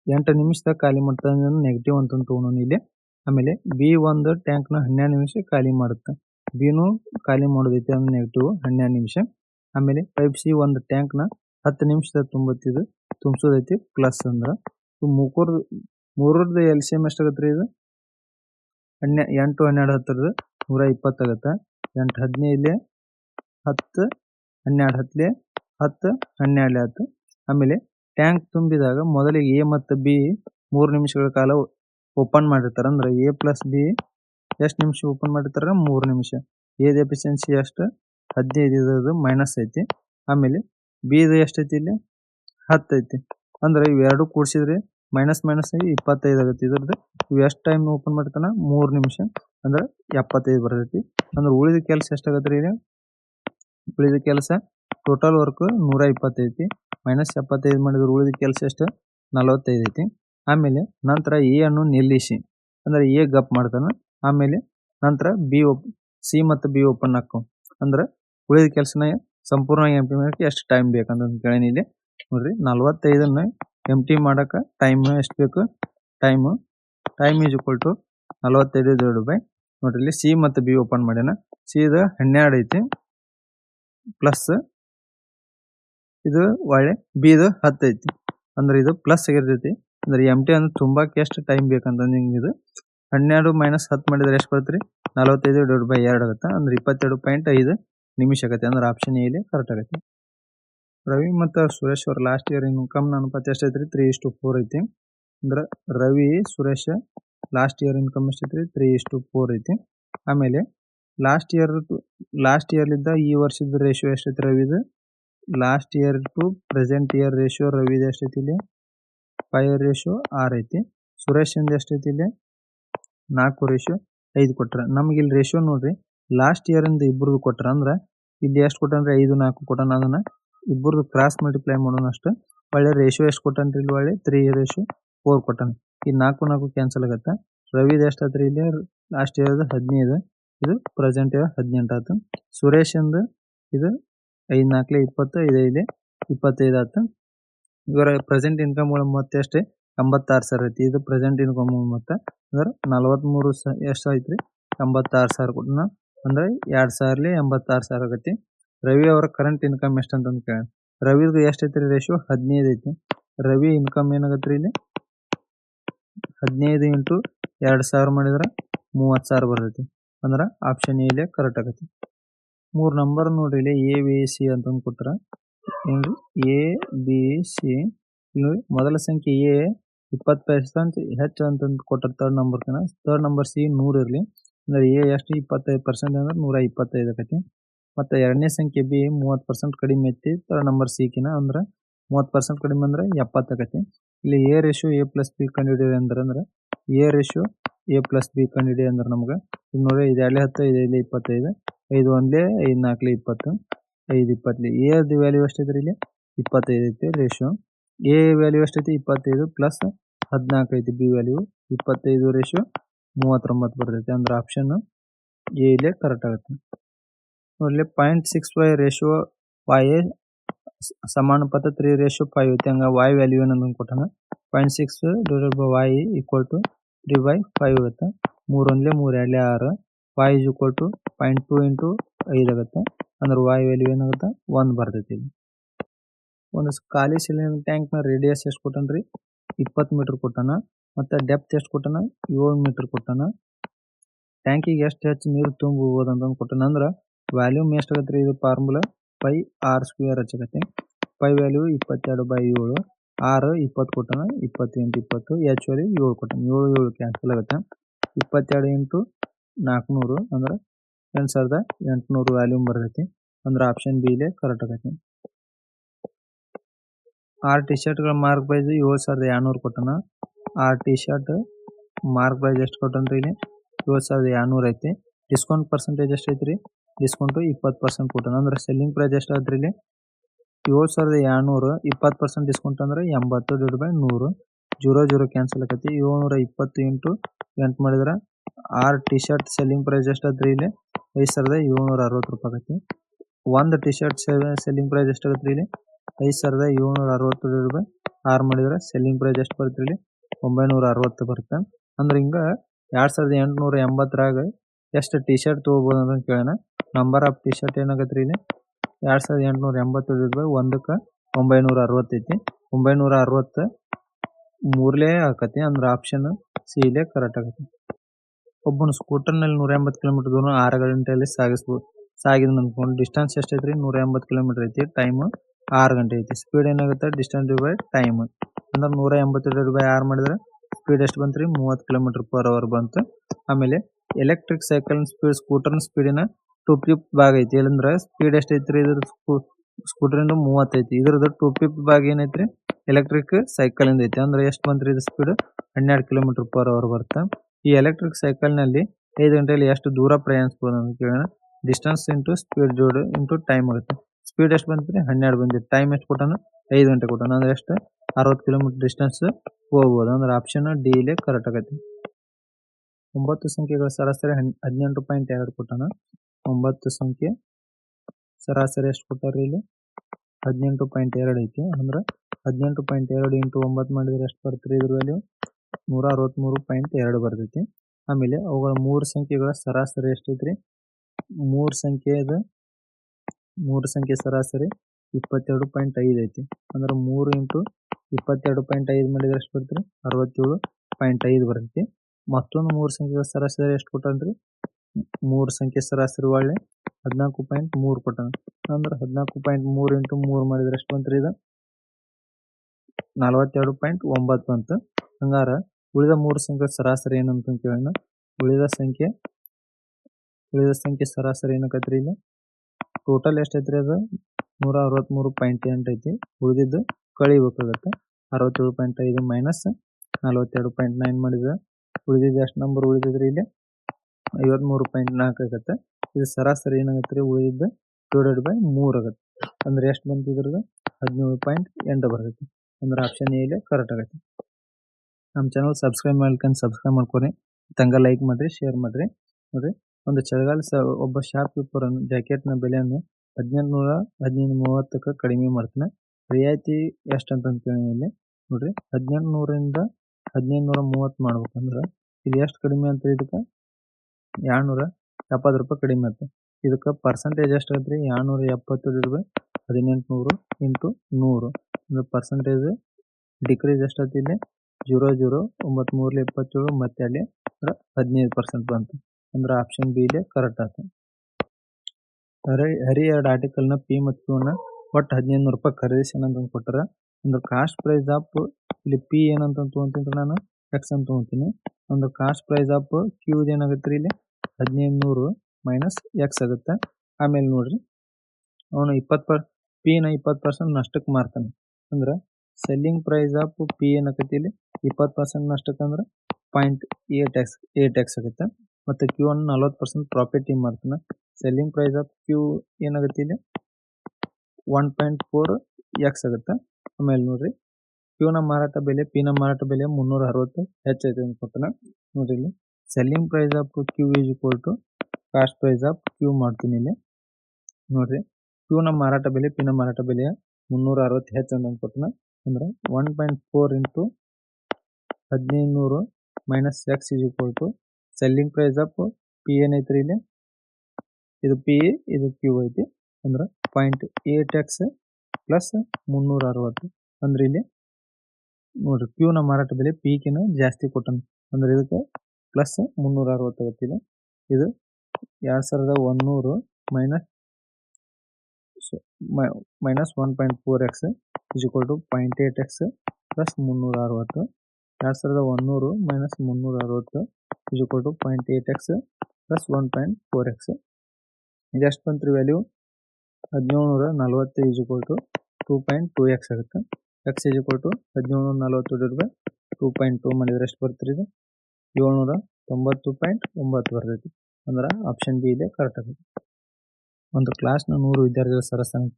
ಎಂಟು ನಿಮಿಷದಾಗ ಖಾಲಿ ಮಾಡ್ತದೆ ನೆಗೆಟಿವ್ ಅಂತ ತಗೊಂಡು ಇಲ್ಲಿ. ಆಮೇಲೆ ಬಿ ಒಂದು ಟ್ಯಾಂಕ್ನ ಹನ್ನೆರಡು ನಿಮಿಷ ಖಾಲಿ ಮಾಡುತ್ತೆ ಬಿನೂ ಖಾಲಿ ಮಾಡೋದೈತಿ ಅಂದ್ರೆ ನೆಗೆಟಿವ್ ಹನ್ನೆರಡು ನಿಮಿಷ. ಆಮೇಲೆ ಪೈಪ್ ಸಿ ಒಂದು ಟ್ಯಾಂಕ್ನ ಹತ್ತು ನಿಮಿಷದಾಗ ತುಂಬತ್ತಿದ್ದು ತುಂಬಿಸೋದೈತಿ ಪ್ಲಸ್ ಅಂದ್ರ. ಸಿ ಎಂ ಎಷ್ಟಾಗತ್ತೆ ಇದು? ಹನ್ನೆ, ಎಂಟು ಹನ್ನೆರಡು ಹತ್ತರದ್ದು ನೂರ ಇಪ್ಪತ್ತಾಗತ್ತೆ? ಎಂಟು ಹದಿನೈದು ಹತ್ತು, ಹನ್ನೆರಡು ಹತ್ತಲೆ ಹತ್ತು ಹನ್ನೆರಡು ಆಯ್ತು ಆಮೇಲೆ ಟ್ಯಾಂಕ್ ತುಂಬಿದಾಗ ಮೊದಲಿಗೆ ಎ ಮತ್ತು ಬಿ ಮೂರು ನಿಮಿಷಗಳ ಕಾಲ ಓಪನ್ ಮಾಡಿರ್ತಾರೆ. ಅಂದ್ರೆ ಎ ಪ್ಲಸ್ ಬಿ ಎಷ್ಟು ನಿಮಿಷ ಓಪನ್ ಮಾಡಿರ್ತಾರೆ ಮೂರು ನಿಮಿಷ. ಎದ ಎಫಿಷಿಯನ್ಸಿ ಎಷ್ಟು ಹದಿನೈದು ಇರೋದು ಮೈನಸ್ ಐತಿ. ಆಮೇಲೆ ಬಿ ಬಿದು ಎಷ್ಟೈತಿ ಇಲ್ಲಿ? ಹತ್ತೈತಿ. ಐತಿ ಅಂದ್ರೆ ಇವೆರಡು ಕೂಡಿಸಿದ್ರೆ ಮೈನಸ್ ಮೈನಸ್ ಆಗಿ ಇಪ್ಪತ್ತೈದು ಆಗುತ್ತೆ. ಇದ್ರದ್ದು ಇವು ಎಷ್ಟು ಟೈಮ್ ಓಪನ್ ಮಾಡ್ತಾನೆ? ಮೂರು ನಿಮಿಷ. ಅಂದ್ರೆ ಎಪ್ಪತ್ತೈದು ಬರ್ತೈತಿ. ಅಂದ್ರೆ ಉಳಿದ ಕೆಲಸ ಎಷ್ಟಾಗತ್ತೆ ರೀ ಉಳಿದ ಕೆಲಸ ಟೋಟಲ್ ವರ್ಕ್ ನೂರ ಇಪ್ಪತ್ತೈತಿ. ಮೈನಸ್ ಎಪ್ಪತ್ತೈದು ಮಾಡಿದ್ರೆ ಉಳಿದ ಕೆಲಸ ಎಷ್ಟು? ನಲವತ್ತೈದು ಐತಿ. ಆಮೇಲೆ ನಂತರ ಎ ಅನ್ನು ನಿಲ್ಲಿಸಿ. ಅಂದ್ರೆ ಎ ಗಪ್ ಮಾಡ್ತಾನೆ. ಆಮೇಲೆ ನಂತರ ಬಿ ಓಪ್ ಸಿ ಮತ್ತು ಬಿ ಓಪನ್ ಹಾಕು. ಅಂದ್ರೆ ಉಳಿದ ಕೆಲಸನ ಸಂಪೂರ್ಣವಾಗಿ ಎಂಪ್ಲಿಮೆಂಟ್ ಎಷ್ಟು ಟೈಮ್ ಬೇಕಂತ ಕೇಳಿನಿ ಇಲ್ಲಿ. ನೋಡ್ರಿ, ನಲವತ್ತೈದನ್ನ ಎಂಟಿ ಮಾಡಕ ಟೈಮ್ ಎಷ್ಟು ಬೇಕು? Time time is equal to ನಲವತ್ತೈದು ದೊಡ್ಡ ಬೈ ನೋಡ್ರಿ ಇಲ್ಲಿ ಸಿ ಮತ್ತು ಬಿ ಓಪನ್ ಮಾಡ್ಯಾನ. ಸಿ ಇದು ಹನ್ನೆರಡು ಐತಿ. ಪ್ಲಸ್ ಇದು ಒಳ್ಳೆ ಬಿ ಇದು ಹತ್ತು ಐತಿ. ಅಂದ್ರೆ ಇದು ಪ್ಲಸ್ ಆಗಿರ್ತೈತಿ. ಅಂದ್ರೆ ಎಂಟಿ ಅಂದ್ರೆ ತುಂಬಾ ಎಷ್ಟು ಟೈಮ್ ಬೇಕಂತ ಇದು. ಹನ್ನೆರಡು ಮೈನಸ್ ಹತ್ತು ಮಾಡಿದ್ರೆ ಎಷ್ಟು ಬರುತ್ತೆ ರೀ ನಲವತ್ತೈದು ಡಿವೈಡ್ ಬೈ ಎರಡು ಆಗುತ್ತೆ? ಅಂದ್ರೆ ಇಪ್ಪತ್ತೆರಡು ಪಾಯಿಂಟ್ ಐದು ನಿಮಿಷ ಆಗತ್ತೆ. ಅಂದ್ರೆ ಆಪ್ಷನ್ ಇಲ್ಲಿ ಕರೆಕ್ಟ್ ಆಗತ್ತೆ. ರವಿ ಮತ್ತು ಸುರೇಶ್ ಅವ್ರ ಲಾಸ್ಟ್ ಇಯರ್ ಇನ್ಕಮ್ ಅನುಪಾತ ಎಷ್ಟು ಐತ್ರಿ ತ್ರೀ ಇಷ್ಟು ಫೋರ್ ಐತಿ. ಅಂದ್ರೆ Ravi, Suresh last year income ಎಷ್ಟು ರೀ ತ್ರೀ ಇಷ್ಟು ಫೋರ್ ಐತಿ. ಆಮೇಲೆ ಲಾಸ್ಟ್ ಇಯರ್ ಲಾಸ್ಟ್ ಇಯರ್ಲಿದ್ದ ಈ ವರ್ಷದ ರೇಷಿಯೋ ಎಷ್ಟೈತಿ ರವಿದು? Last year to present year ratio ರವಿದು ಎಷ್ಟೈತಿ ಇಲ್ಲಿ? ಫೈವ್ ರೇಷಿಯೋ ಆರ್ ಐತಿ. ಸುರೇಶ್ ಇಂದ ಎಷ್ಟೈತಿ ಇಲ್ಲಿ? ನಾಲ್ಕು ರೇಷಿಯೋ ಐದು ಕೊಟ್ರ. ನಮ್ಗೆ ಇಲ್ಲಿ ರೇಷಿಯೋ ನೋಡ್ರಿ ಲಾಸ್ಟ್ ಇಯರ್ ಇಂದ ಇಬ್ಬರದು ಕೊಟ್ರ ಅಂದ್ರೆ ಇಲ್ಲಿ ಎಷ್ಟು ಕೊಟ್ಟನ್ರಿ ಐದು ನಾಲ್ಕು ಕೊಟ್ಟನ ಅದನ್ನ ಇಬ್ಬರದು ಕ್ರಾಸ್ ಮಲ್ಟಿಪ್ಲೈ ಮಾಡೋಣ ಅಷ್ಟ. ಒಳ್ಳೆ ರೇಷಿಯೋ ಎಷ್ಟು ಕೊಟ್ಟನ್ರಿ ಇಲ್ಲಿ ಒಳ್ಳೆ? ತ್ರೀ ರೇಷಿಯೋ ಫೋರ್ ಕೊಟ್ಟಂತ ಈ ನಾಲ್ಕು ನಾಲ್ಕು ಕ್ಯಾನ್ಸಲ್ ಆಗತ್ತ. ರವಿದು ಎಷ್ಟು ಆತ್ರಿ ಇಲ್ಲಿ? ಲಾಸ್ಟ್ ಇಯರ್ ಹದಿನೈದು. ಇದು ಪ್ರೆಸೆಂಟ್ ಇಯರ್ ಹದಿನೆಂಟು ಆತು. ಸುರೇಶ್ ಅಂದ್ರೆ ಇದು ಐದು ನಾಲ್ಕಲೆ ಇಪ್ಪತ್ತು ಐದೈದು ಐದು, ಇಪ್ಪತ್ತೈದು ಆಯ್ತು ಇವರ ಪ್ರೆಸೆಂಟ್ ಇನ್ಕಮ್ ಮತ್ತೆ ಅಷ್ಟೇ ಎಂಬತ್ತಾರು ಸಾವಿರ ಐತಿ. ಇದು ಪ್ರೆಸೆಂಟ್ ಇನ್ಕಮ್ ಮತ್ತೆ ಅಂದ್ರೆ ನಲವತ್ಮೂರು ಎಷ್ಟು ಐತ್ರಿ? ಎಂಬತ್ತಾರು ಸಾವಿರ ಕೊಟ್ಟನ. ಅಂದ್ರೆ ಎರಡು ಸಾವಿರಲಿ ಎಂಬತ್ತಾರು ಸಾವಿರ ಆಗತಿ ರವಿ ಅವರ ಕರೆಂಟ್ ಇನ್ಕಮ್ ಎಷ್ಟು ಅಂತ ಕೇಳ. ರವಿದು ಎಷ್ಟು ಐತ್ರಿ ರೇಷಿಯೋ ಹದಿನೈದು ಐತಿ. ರವಿ ಇನ್ಕಮ್ ಏನಾಗತ್ರಿ ಇಲ್ಲಿ? ಹದಿನೈದು ಇಂಟು ಎರಡು ಸಾವಿರ ಮಾಡಿದ್ರೆ ಮೂವತ್ತು ಸಾವಿರ ಬರ್ತೈತಿ. ಅಂದ್ರೆ ಆಪ್ಷನ್ ಇಲ್ಲೇ ಕರೆಕ್ಟ್ ಆಗತ್ತೆ ಮೂರು ನಂಬರ್ ನೋಡ್ರಿ ಇಲ್ಲಿ ಎ ಬಿ ಸಿ ಅಂತಂದು ಕೊಟ್ರ ಏನ್ರಿ? ಎ ಬಿ ಸಿ ಇಲ್ಲಿ ಮೊದಲ ಸಂಖ್ಯೆ ಎ ಇಪ್ಪತ್ತು ಪರ್ಸೆಂಟ್ ಹೆಚ್ಚು ಅಂತಂದು ಕೊಟ್ಟಾರ third number third number C ನೂರು ಇರಲಿ. ಅಂದ್ರೆ ಎ ಎಷ್ಟು? ಇಪ್ಪತ್ತೈದು ಪರ್ಸೆಂಟ್ ಅಂದ್ರೆ ನೂರ ಇಪ್ಪತ್ತೈದು ಆಕತಿ ಮತ್ತೆ ಎರಡನೇ ಸಂಖ್ಯೆ ಬಿ ಮೂವತ್ತು ಪರ್ಸೆಂಟ್ ಕಡಿಮೆ ಐತಿ. ಥರ್ಡ್ ನಂಬರ್ ಸಿ ಕಿನ ಅಂದ್ರೆ ಮೂವತ್ತು ಪರ್ಸೆಂಟ್ ಕಡಿಮೆ ಅಂದ್ರೆ ಎಪ್ಪತ್ತು ಆಗತ್ತೆ ಇಲ್ಲಿ A ratio A plus B ಕಂಡುಹಿಡಿಯಿರಿ ಅಂದ್ರೆ ಅಂದ್ರೆ A ratio A plus B ಕಂಡುಹಿಡಿ ಅಂದ್ರೆ ನಮ್ಗೆ. ಈಗ ನೋಡ್ರಿ, ಇದು ಎರಡೇ ಹತ್ತು, ಇದು ಇಲ್ಲಿ ಇಪ್ಪತ್ತೈದು. ಐದು ಒಂದ್ಲೆ, ಐದು ನಾಲ್ಕು ಇಪ್ಪತ್ತು. ಐದು ಇಪ್ಪತ್ತಲಿ ಎ ವ್ಯಾಲ್ಯೂ ಎಷ್ಟೈತ್ರಿ ಇಲ್ಲಿ? ಇಪ್ಪತ್ತೈದು ಐತಿ ರೇಷು ಎ ವ್ಯಾಲ್ಯೂ ಎಷ್ಟೈತಿ? ಇಪ್ಪತ್ತೈದು ಪ್ಲಸ್ ಹದಿನಾಲ್ಕು ಐತಿ ಬಿ ವ್ಯಾಲ್ಯೂ ಇಪ್ಪತ್ತೈದು ರೇಷು ಮೂವತ್ತೊಂಬತ್ತು ಬರ್ತೈತಿ ಅಂದ್ರೆ ಆಪ್ಷನ್ ಎ ಇಲ್ಲೇ ಕರೆಕ್ಟ್ ಆಗುತ್ತೆ. ನೋಡ್ಲಿ ಪಾಯಿಂಟ್ ಸಿಕ್ಸ್ ಫೈವ್ ರೇಷಿಯೋ ಸಮಾನ ಸಮಾನುಪಾತ ತ್ರೀ ರೇಷೋ ಫೈವ್ ಐತಿ. ಹಂಗ ವಾಯ್ ವ್ಯಾಲ್ಯೂ ಏನಂದ್ ಕೊಟ್ಟಾನ. Point six divided by Y equal to three by five ಆಗುತ್ತೆ. ಮೂರ್ ಒಂದ್ಲೆ ಮೂರ್, ಎರಡ್ಲೆ ಆರು. Y is equal to point two into ಐದು ಆಗುತ್ತೆ. ಅಂದ್ರೆ ವಾಯ್ ವ್ಯಾಲ್ಯೂ ಏನಾಗುತ್ತೆ? ಒಂದ್ ಬರ್ತೈತಿ ಇಲ್ಲಿ. ಒಂದು ಖಾಲಿ ಸಿಲಿಂಡರ್ ಟ್ಯಾಂಕ್ನ ರೇಡಿಯಸ್ ಎಷ್ಟು ಕೊಟ್ಟನ್ರಿ ಇಪ್ಪತ್ತು ಮೀಟರ್ ಕೊಟ್ಟಾನ. ಮತ್ತೆ ಡೆಪ್ತ್ ಎಷ್ಟು ಕೊಟ್ಟಾನ? ಏಳು ಮೀಟರ್ ಕೊಟ್ಟಾನ. ಟ್ಯಾಂಕಿಗೆ ಎಷ್ಟು ಹೆಚ್ಚು ನೀರು ತುಂಬಬಹುದು ಅಂತ ಕೊಟ್ಟಾನ. ಅಂದ್ರೆ ವ್ಯಾಲ್ಯೂಮ್ ಎಷ್ಟು ಆಗತ್ರಿ ಇದು ಫಾರ್ಮುಲಾ ಪೈ ಆರ್ ಸ್ಕ್ವೇರ್ ಹಚ್ಚಕತ್ತೆ. ಪೈ ವ್ಯಾಲ್ಯೂ ಇಪ್ಪತ್ತೆರಡು ಬೈ ಏಳು. ಆರ್ ಇಪ್ಪತ್ತು ಕೊಟ್ಟಾನ, ಇಪ್ಪತ್ತೆಂಟು, ಇಪ್ಪತ್ತು. ಎಚ್ ವ್ಯಾಲ್ಯೂ ಏಳು ಕೊಟ್ಟಾನ, ಏಳು ಏಳು ಕ್ಯಾನ್ಸಲ್ ಆಗುತ್ತೆ. ಇಪ್ಪತ್ತೆರಡು ಇಂಟು ನಾಲ್ಕುನೂರು ಅಂದ್ರೆ ಎಂಟು ಸಾವಿರದ ಎಂಟುನೂರು ವ್ಯಾಲ್ಯೂಮ್ ಬರ್ತೈತಿ. ಅಂದ್ರೆ ಆಪ್ಷನ್ ಬಿ ಕರೆಕ್ಟ್ ಆಗೈತಿ ಆರ್ ಟಿ ಶರ್ಟ್ಗಳ ಮಾರ್ಕ್ ಪ್ರೈಸ್ ಏಳು ಸಾವಿರದ ಎರಡುನೂರು ಕೊಟ್ಟನ. R T shirt mark price ಎಷ್ಟು ಕೊಟ್ಟನ್ರಿ ಇಲ್ಲಿ? ಏಳು ಸಾವಿರದ ಎರಡ್ನೂರು ಐತಿ. ಡಿಸ್ಕೌಂಟ್ ಪರ್ಸೆಂಟೇಜ್ ಎಷ್ಟು ಐತ್ರಿ? ಡಿಸ್ಕೌಂಟ್ ಇಪ್ಪತ್ತು ಪರ್ಸೆಂಟ್ ಕೊಟ್ಟಾನ ಅಂದ್ರೆ ಸೆಲ್ಲಿಂಗ್ ಪ್ರೈಸ್ ಎಷ್ಟು ಇಲ್ಲಿ ಏಳು ಸಾವಿರದ ಎರಡ್ನೂರು ಇಪ್ಪತ್ತು ಪರ್ಸೆಂಟ್ ಡಿಸ್ಕೌಂಟ್ ಅಂದ್ರೆ ಎಂಬತ್ತು ಡಿವೈಡ್ ಬೈ ನೂರು. ಜೀರೋ ಜೀರೋ ಕ್ಯಾನ್ಸಲ್ ಆಕತಿ. ಏಳ್ನೂರ ಇಪ್ಪತ್ತು ಇಂಟು ಎಂಟು ಮಾಡಿದ್ರೆ R T shirt selling price ಎಷ್ಟು ಇಲ್ಲಿ ಐದು ಸಾವಿರದ ಏಳ್ನೂರ ಅರವತ್ತು ರೂಪಾಯಿ ಆಗತ್ತೆ ಒಂದು ಟಿ ಶರ್ಟ್ ಸೆಲ್ಲಿಂಗ್ ಪ್ರೈಸ್ ಎಷ್ಟು ಆಗತ್ತೆ ಇಲ್ಲಿ ಐದು ಸಾವಿರದ ಏಳ್ನೂರ ಅರವತ್ತು ರೂಪಾಯಿ ಆರ್ ಮಾಡಿದ್ರೆ ಸೆಲ್ಲಿಂಗ್ ಪ್ರೈಸ್ ಎಷ್ಟು ಬರುತ್ತೆ ಇಲ್ಲಿ ಒಂಬೈನೂರ ಅರವತ್ತು ಬರುತ್ತೆ. ಅಂದ್ರೆ ಹಿಂಗೆ ಎರಡು ಸಾವಿರದ ಎಂಟುನೂರ ಎಂಬತ್ತರಾಗ ಎಷ್ಟು ಟಿ ಶರ್ಟ್ ತೊಗೋಬೋದು ಅಂತ ಕೇಳೋಣ. ನಂಬರ್ ಆಫ್ ಟಿ ಶರ್ಟ್ ಏನಾಗತ್ರಿ ಇಲ್ಲಿ? ಎರಡ್ ಸಾವಿರದ ಎಂಟುನೂರ ಎಂಬತ್ತು ರೂಪಾಯಿ, ಒಂದಕ್ಕೆ ಒಂಬೈನೂರ ಅರವತ್ತೈತಿ. ಒಂಬೈನೂರ ಅರವತ್ತು ಮೂರ್ಲೇ ಆಕತಿ, ಅಂದ್ರೆ ಆಪ್ಷನ್ ಸಿ ಇಲ್ಲೇ ಕರೆಕ್ಟ್ ಆಗತ್ತೆ ಒಬ್ಬನು ಸ್ಕೂಟರ್ನಲ್ಲಿ ನೂರ ಎಂಬತ್ತು ಕಿಲೋಮೀಟರ್ ದೂರ ಆರು ಗಂಟೆಯಲ್ಲಿ ಸಾಗಿಸ್ಬೋದು ಸಾಗಿದ ಅಂದ್ಕೊಂಡು ಡಿಸ್ಟೆನ್ಸ್ ಎಷ್ಟೈತ್ರಿ ನೂರ ಎಂಬತ್ತು ಕಿಲೋಮೀಟರ್ ಐತಿ ಟೈಮ್ ಆರು ಗಂಟೆ ಐತಿ. ಸ್ಪೀಡ್ ಏನಾಗುತ್ತೆ? ಡಿಸ್ಟೆನ್ಸ್ ಬೈ ಟೈಮ್ ಅಂದ್ರೆ ನೂರ ಎಂಬತ್ತು ಡಿವೈಡ್ ಬೈ ಆರು ಮಾಡಿದ್ರೆ ಸ್ಪೀಡ್ ಎಷ್ಟು ಬಂತ್ರಿ? ಮೂವತ್ತು ಕಿಲೋಮೀಟರ್ ಪರ್ ಅವರ್ ಬಂತು. ಆಮೇಲೆ ಎಲೆಕ್ಟ್ರಿಕ್ ಸೈಕಲ್ ಸ್ಪೀಡ್ ಸ್ಕೂಟರ್ ಸ್ಪೀಡಿನ ಟೂ ಫಿಫ್ತ್ ಭಾಗ ಐತಿ. ಇಲ್ಲಂದ್ರ ಸ್ಪೀಡ್ ಎಷ್ಟ್ ಐತ್ರಿ? ಇದ್ರ ಸ್ಕೂಟರ್ ಇಂದ ಮೂವತ್ತೈತಿ ಇದ್ರದ್ದು ಟೂ ಬಾಗ್ ಭಾಗ ಐತ್ರಿ? ಎಲೆಕ್ಟ್ರಿಕ್ ಸೈಕಲ್ ಇಂದ ಐತಿ. ಅಂದ್ರೆ ಎಷ್ಟು ಬಂತ್ರಿ ಇದು ಸ್ಪೀಡ್ ಹನ್ನೆರಡು ಕಿಲೋಮೀಟರ್ ಪರ್ ಅವರ್ ಬರುತ್ತೆ. ಈ ಎಲೆಕ್ಟ್ರಿಕ್ ಸೈಕಲ್ನಲ್ಲಿ ಐದು ಗಂಟೆಯಲ್ಲಿ ಎಷ್ಟು ದೂರ ಪ್ರಯಾಣಿಸಬಹುದು ಅಂತ ಕೇಳೋಣ. ಡಿಸ್ಟೆನ್ಸ್ ಇಂಟು ಸ್ಪೀಡ್ ಜೋಡ್ ಇಂಟು ಟೈಮ್ ಆಗುತ್ತೆ ಸ್ಪೀಡ್ ಎಷ್ಟು ಬಂತ್ರಿ? ಹನ್ನೆರಡು ಬಂದಿದೆ ಟೈಮ್ ಎಷ್ಟು ಕೊಟ್ಟಾನ? ಐದು ಗಂಟೆ ಕೊಟ್ಟಾನ. ಅಂದ್ರೆ ಎಷ್ಟು? ಅರವತ್ತು ಕಿಲೋಮೀಟರ್ ಡಿಸ್ಟೆನ್ಸ್ ಹೋಗಬಹುದು ಅಂದ್ರೆ ಆಪ್ಷನ್ ಡಿ ಇಲ್ಲೇ ಕರೆಕ್ಟ್ ಆಗತ್ತೆ. ಒಂಬತ್ತು ಸಂಖ್ಯೆಗಳ ಸರಾಸರಿ ಹದಿನೆಂಟು ಪಾಯಿಂಟ್ ಎರಡು ಕೊಟ್ಟಾನ. ಒಂಬತ್ತು ಸಂಖ್ಯೆ. ಸರಾಸರಿ ಎಷ್ಟು ಕೊಟ್ಟಾರ ಇಲ್ಲಿ? ಹದಿನೆಂಟು ಪಾಯಿಂಟ್ ಎರಡು ಐತಿ. ಅಂದ್ರೆ ಹದಿನೆಂಟು ಪಾಯಿಂಟ್ ಎರಡು ಇಂಟು ಒಂಬತ್ತು ಮಾಡಿದ್ರೆ ಎಷ್ಟು ಬರ್ತದೆ ಇದ್ರ ವ್ಯಾಲ್ಯೂ ನೂರ ಅರವತ್ತ್ಮೂರು ಪಾಯಿಂಟ್ ಎರಡು ಬರ್ತೈತಿ. ಆಮೇಲೆ ಅವುಗಳ ಮೂರು ಸಂಖ್ಯೆಗಳ ಸರಾಸರಿ ಎಷ್ಟೈತ್ರಿ? ಮೂರು ಸಂಖ್ಯೆದ ಮೂರು ಸಂಖ್ಯೆ ಸರಾಸರಿ ಇಪ್ಪತ್ತೆರಡು ಪಾಯಿಂಟ್ ಐದು ಐತಿ. ಅಂದ್ರೆ ಮೂರು ಇಂಟು ಇಪ್ಪತ್ತೆರಡು ಪಾಯಿಂಟ್ ಐದು ಮಾಡಿದ್ರೆ ಎಷ್ಟು ಬರ್ತೈತಿ ಅರವತ್ತೇಳು ಪಾಯಿಂಟ್ ಐದು ಬರ್ತೈತಿ. ಮತ್ತೊಂದು ಮೂರು ಸಂಖ್ಯೆಗಳ ಸರಾಸರಿ ಎಷ್ಟು ಕೊಟ್ಟನ್ರಿ ಮೂರು ಸಂಖ್ಯೆ ಸರಾಸರಿ ಒಳ್ಳೆ ಹದಿನಾಲ್ಕು ಪಾಯಿಂಟ್ ಮೂರು ಕೊಟ್ಟಾನ. ಅಂದ್ರೆ ಹದಿನಾಲ್ಕು ಪಾಯಿಂಟ್ ಮೂರು ಇಂಟು ಮೂರು ಮಾಡಿದ್ರೆ ಎಷ್ಟು ಬಂತ್ರಿ ಇದು? ನಲವತ್ತೆರಡು ಪಾಯಿಂಟ್ ಒಂಬತ್ತು ಅಂತ ಹಂಗಾರ ಉಳಿದ ಮೂರು ಸಂಖ್ಯೆ ಸರಾಸರಿ ಏನಂತ ಕೇಳೋಣ. ಉಳಿದ ಸಂಖ್ಯೆ ಉಳಿದ ಸಂಖ್ಯೆ ಸರಾಸರಿ ಏನಕ್ಕೈತ್ರಿ ಇಲ್ಲಿ? ಟೋಟಲ್ ಎಷ್ಟೈತ್ರಿ ಅದು? ನೂರ ಅರವತ್ಮೂರು ಪಾಯಿಂಟ್ ಎಂಟು ಐತಿ. ಉಳಿದಿದ್ದು ಕಳಿಬೇಕಾಗತ್ತೆ ಅರವತ್ತೇಳು ಪಾಯಿಂಟ್ ಐದು ಮೈನಸ್ ನಲವತ್ತೆರಡು ಪಾಯಿಂಟ್ ನೈನ್ ಮಾಡಿದ್ರೆ ಉಳಿದಿದ್ದು ಎಷ್ಟು ನಂಬರ್ ಉಳಿದಿದ್ರಿ ಇಲ್ಲಿ? ಐವತ್ಮೂರು ಪಾಯಿಂಟ್ ನಾಲ್ಕು ಆಗತ್ತೆ. ಇದು ಸರಾಸರಿ ಏನಾಗತ್ತೆ ರೀ? ಉಳಿದಿದ್ದು ಡಿವೈಡೆಡ್ ಬೈ ಮೂರು ಆಗತ್ತೆ. ಅಂದ್ರೆ ಎಷ್ಟು ಬಂತು ಇದ್ರದ್ದು? ಹದಿನೇಳು ಪಾಯಿಂಟ್ ಎಂಟು ಬರ್ತೈತಿ. ಅಂದ್ರೆ ಆಪ್ಷನ್ ಎ ಇಲ್ಲಿ ಕರೆಕ್ಟ್ ಆಗತ್ತೆ. ನಮ್ಮ ಚಾನಲ್ ಸಬ್ಸ್ಕ್ರೈಬ್ ಮಾಡ್ಕೊಂಡು ಸಬ್ಸ್ಕ್ರೈಬ್ ಮಾಡ್ಕೊರಿ. ತಂಗ ಲೈಕ್ ಮಾಡ್ರಿ ಶೇರ್ ಮಾಡ್ರಿ. ನೋಡ್ರಿ, ಒಂದು ಚಳಿಗಾಲ ಒಬ್ಬ ಶಾಪ್ ಕೀಪರ್ ಜಾಕೆಟ್ನ ಬೆಲೆಯನ್ನು ಹದಿನೆಂಟುನೂರ ಹದಿನೈದು ಮೂವತ್ತಕ್ಕೆ ಕಡಿಮೆ ಮಾಡ್ತಾನೆ. ರಿಯಾಯಿತಿ ಎಷ್ಟು ಅಂತ ಕೇಳಿ ಇಲ್ಲಿ. ನೋಡ್ರಿ ಹದಿನೆಂಟು ನೂರಿಂದ ಹದಿನೈದು ನೂರ ಮೂವತ್ತು ಮಾಡ್ಬೇಕಂದ್ರೆ ಇದು ಎಷ್ಟು ಕಡಿಮೆ ಅಂತ ಇದಕ್ಕೆ ಎರಡ್ನೂರ ಎಪ್ಪತ್ತು ರೂಪಾಯಿ ಕಡಿಮೆ ಆಯ್ತು. ಇದಕ್ಕೆ ಪರ್ಸೆಂಟೇಜ್ ಎಷ್ಟು ಐತ್ರಿ? ಎರಡ್ನೂರ ಎಪ್ಪತ್ತು ರೂಪಾಯಿ ಹದಿನೆಂಟುನೂರು ಇಂಟು ನೂರು. ಅಂದ್ರೆ ಪರ್ಸೆಂಟೇಜ್ ಡಿಕ್ರೀಸ್ ಎಷ್ಟೈತಿ ಇಲ್ಲಿ? ಜೀರೋ ಜೀರೋ ಒಂಬತ್ತು ಮೂರಲ್ಲಿ ಇಪ್ಪತ್ತೇಳು ಮತ್ತೆ ಅಲ್ಲಿ ಅಂದ್ರೆ ಹದಿನೈದು ಪರ್ಸೆಂಟ್ ಬಂತು. ಅಂದ್ರೆ ಆಪ್ಷನ್ ಬಿ ಇದೆ ಕರೆಕ್ಟ್ ಆಯ್ತು. ಹರಿ ಹರಿ ಎರಡು ಆರ್ಟಿಕಲ್ನ ಪಿ ಮತ್ತು ಕ್ಯೂನ ಒಟ್ಟು ಹದಿನೈದು ನೂರು ರೂಪಾಯಿ ಖರೀದಿಸಿ ಅಂತ ಕೊಟ್ಟಾರ. ಅಂದ್ರೆ ಕಾಸ್ಟ್ ಪ್ರೈಸ್ ಆಫ್ ಇಲ್ಲಿ ಪಿ ಏನಂತ ತೊಗೊಂತೀನಿ ನಾನು? ಎಕ್ಸ್ ಅಂತ ತೊಗೊತೀನಿ. ಒಂದು ಕಾಸ್ಟ್ ಪ್ರೈಸ್ ಆಫ್ ಕ್ಯೂ ಏನಾಗುತ್ತೆ ರೀ ಇಲ್ಲಿ? ಹದಿನೈದು ನೂರು ಮೈನಸ್ ಎಕ್ಸ್ ಆಗುತ್ತೆ. ಆಮೇಲೆ ನೋಡ್ರಿ, ಅವನು ಇಪ್ಪತ್ತು ಪರ್ ಪಿನ ಇಪ್ಪತ್ತು ಪರ್ಸೆಂಟ್ ನಷ್ಟಕ್ಕೆ ಮಾರ್ತಾನೆ. ಅಂದ್ರೆ ಸೆಲ್ಲಿಂಗ್ ಪ್ರೈಸ್ ಆಫ್ ಪಿ ಏನಾಗತ್ತೆ ಇಲ್ಲಿ? ಇಪ್ಪತ್ತು ಪರ್ಸೆಂಟ್ ನಷ್ಟಕ್ಕೆ ಅಂದ್ರೆ point eight X eight X ಆಗುತ್ತೆ. ಮತ್ತು ಕ್ಯೂ ಅನ್ನು ನಲ್ವತ್ತು ಪರ್ಸೆಂಟ್ ಪ್ರಾಫಿಟ್ ಏನು ಮಾಡ್ತಾನೆ ಸೆಲ್ಲಿಂಗ್ ಪ್ರೈಸ್ ಆಫ್ ಕ್ಯೂ ಏನಾಗುತ್ತೆ ಇಲ್ಲಿ? ಒನ್ ಪಾಯಿಂಟ್ ಫೋರ್ ಎಕ್ಸ್ ಆಗುತ್ತೆ. ಆಮೇಲೆ ನೋಡ್ರಿ ಕ್ಯೂನ ಮಾರಾಟ ಬೆಲೆ ಪಿನ ಮಾರಾಟ ಬೆಲೆ ಮುನ್ನೂರ ಅರವತ್ತು ಹೆಚ್ಚೈತೆ ಅಂತ ಕೊಟ್ಟನ ನೋಡ್ರಿ ಇಲ್ಲಿ. Selling price of Q is equal to cost price of Q ಮಾಡ್ತೀನಿ ಇಲ್ಲಿ. ನೋಡ್ರಿ ಕ್ಯೂ ನ ಮಾರಾಟ ಬೆಲೆ ಪಿನ ಮಾರಾಟ ಬೆಲೆ ಮುನ್ನೂರ ಅರವತ್ತು ಹೆಚ್ಚು ಅಂತ ಕೊಟ್ಟನ ಅಂದ್ರೆ ಒನ್ ಪಾಯಿಂಟ್ ಫೋರ್ ಇಂಟು ಹದಿನೈದು ನೂರು minus X is equal to selling price of P ಏನೈತ್ರಿ ಇಲ್ಲಿ? ಇದು ಪಿ ಇದು ಕ್ಯೂ ಐತಿ. ಅಂದ್ರೆ ಪಾಯಿಂಟ್ ಏಟ್ ಎಕ್ಸ್ ಪ್ಲಸ್ ಮುನ್ನೂರ ಅರವತ್ತು. ಅಂದ್ರೆ ಇಲ್ಲಿ ನೋಡ್ರಿ ಕ್ಯೂ ನಮ್ಮ ಮಾರಾಟ ಬೆಲೆ ಪಿ ಕಿನ್ನ ಜಾಸ್ತಿ ಕೊಟ್ಟನ. ಅಂದ್ರೆ ಇದಕ್ಕೆ ಪ್ಲಸ್ ಮುನ್ನೂರ ಅರವತ್ತು ಆಗುತ್ತೆ ಇಲ್ಲಿ ಇದು ಎರಡು ಸಾವಿರದ ಒಂದುನೂರು minus minus one point four X is equal to point eight X plus ಮುನ್ನೂರ ಅರವತ್ತು ಎರಡು ಸಾವಿರದ ಒಂದುನೂರು ಮೈನಸ್ ಮುನ್ನೂರ ಅರವತ್ತು is equal to point eight X plus one point four X ಇದೆಷ್ಟು ಬಂತು ವ್ಯಾಲ್ಯೂ ಹದಿನೇಳು ನೂರ ನಲ್ವತ್ತು is equal to two point two X ಆಗುತ್ತೆ. ಎಕ್ಸ್ ಈಸ್ ಈಕ್ವಲ್ ಟು ಹದಿನೇಳು ನೂರ ನಲ್ವತ್ತು divide by two point two ಮಾಡಿದ್ರೆ ಎಷ್ಟು ಬರ್ತೀರಿ ಇದು? ಏಳ್ನೂರ ತೊಂಬತ್ತು ಪಾಯಿಂಟ್ ಒಂಬತ್ತು ಬರ್ತೈತಿ. ಅಂದ್ರೆ ಆಪ್ಷನ್ ಬಿ ಇದೆ ಕರೆಕ್ಟ್ ಆಗುತ್ತೆ ಒಂದು ಕ್ಲಾಸ್ನ ನೂರು ವಿದ್ಯಾರ್ಥಿಗಳ ಸರಾಸರಿ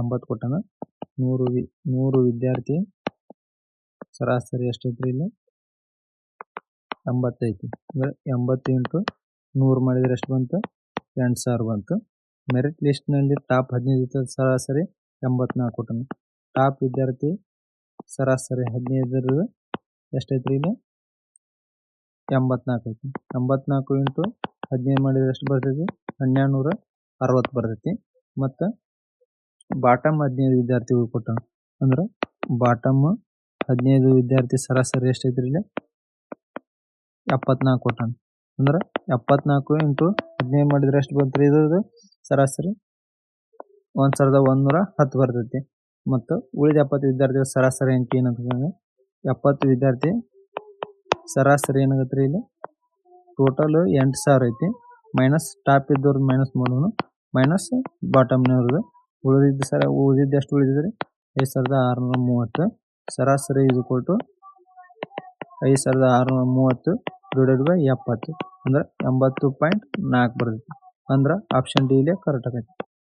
ಎಂಬತ್ತು ಕೊಟ್ಟನ. ನೂರು ವಿ, ನೂರು ವಿದ್ಯಾರ್ಥಿ ಸರಾಸರಿ ಎಷ್ಟೈತ್ರಿ ಇಲ್ಲಿ? ಎಂಬತ್ತೈತಿ. ಅಂದ್ರೆ ಎಂಬತ್ತು ಇಂಟು ನೂರು ಮಾಡಿದ್ರೆ ಎಷ್ಟು ಬಂತು? ಎಂಟು ಸಾವಿರ ಬಂತು. ಮೆರಿಟ್ ಲಿಸ್ಟ್ನಲ್ಲಿ ಟಾಪ್ ಹದಿನೈದು ಸರಾಸರಿ ಎಂಬತ್ನಾಲ್ಕು ಕೊಟ್ಟನ. ಟಾಪ್ ವಿದ್ಯಾರ್ಥಿ ಸರಾಸರಿ ಹದಿನೈದರ ಎಷ್ಟೈತ್ರಿ ಇಲ್ಲಿ? ಎಂಬತ್ನಾಲ್ಕು ಐತಿ. ಎಂಬತ್ನಾಲ್ಕು ಇಂಟು ಹದಿನೈದು ಮಾಡಿದ್ರೆ ಎಷ್ಟು ಬರ್ತೈತಿ? ಹನ್ನೆರಡು ನೂರ ಅರವತ್ತು ಬರ್ತೈತಿ. ಮತ್ತು ಬಾಟಮ್ ಹದಿನೈದು ವಿದ್ಯಾರ್ಥಿಗಳು ಕೊಟ್ಟಾನ ಅಂದ್ರೆ ಬಾಟಮ್ ಹದಿನೈದು ವಿದ್ಯಾರ್ಥಿ ಸರಾಸರಿ ಎಷ್ಟೈತ್ರಿ ಇಲ್ಲಿ? ಎಪ್ಪತ್ನಾಲ್ಕು ಕೊಟ್ಟಾನ ಅಂದ್ರೆ. ಎಪ್ಪತ್ನಾಲ್ಕು ಇಂಟು ಹದಿನೈದು ಮಾಡಿದ್ರೆ ಎಷ್ಟು ಬಂತು ಇದ್ರದ್ದು? ಸರಾಸರಿ ಒಂದು ಸಾವಿರದ ಒಂದೂರ ಹತ್ತು ಬರ್ತೈತಿ. ಮತ್ತು ಉಳಿದ ಎಪ್ಪತ್ತು ವಿದ್ಯಾರ್ಥಿಗಳ ಸರಾಸರಿ ಅಂಕಿ ಏನಂತಂದ್ರೆ ಎಪ್ಪತ್ತು ವಿದ್ಯಾರ್ಥಿ ಸರಾಸರಿ ಏನಾಗುತ್ತೆ ರೀ ಇಲ್ಲಿ? ಟೋಟಲ್ ಎಂಟು ಸಾವಿರ ಐತಿ. ಮೈನಸ್ ಟಾಪ್ ಇದ್ದವ್ರದ್ದು ಮೈನಸ್ ಮಾಡೋನು ಮೈನಸ್ ಬಾಟಮ್ನವ್ರದ್ದು ಉಳಿದಿದ್ದು ಸರ, ಉಳಿದಿದ್ದು ಎಷ್ಟು ಉಳಿದಿದ್ರಿ? ಐದು ಸಾವಿರದ ಆರುನೂರ ಮೂವತ್ತು. ಸರಾಸರಿ ಇದು ಕೊಟ್ಟು ಐದು ಸಾವಿರದ ಆರುನೂರ ಮೂವತ್ತು ಡಿವೈಡೆಡ್ ಬೈ ಎಪ್ಪತ್ತು. ಅಂದ್ರೆ ಎಂಬತ್ತು ಪಾಯಿಂಟ್ ನಾಲ್ಕು ಬರ್ತೈತಿ. ಅಂದ್ರೆ ಆಪ್ಷನ್ ಡಿ ಇಲ್ಲೇ ಕರೆಕ್ಟ್ ಆಗೈತಿ.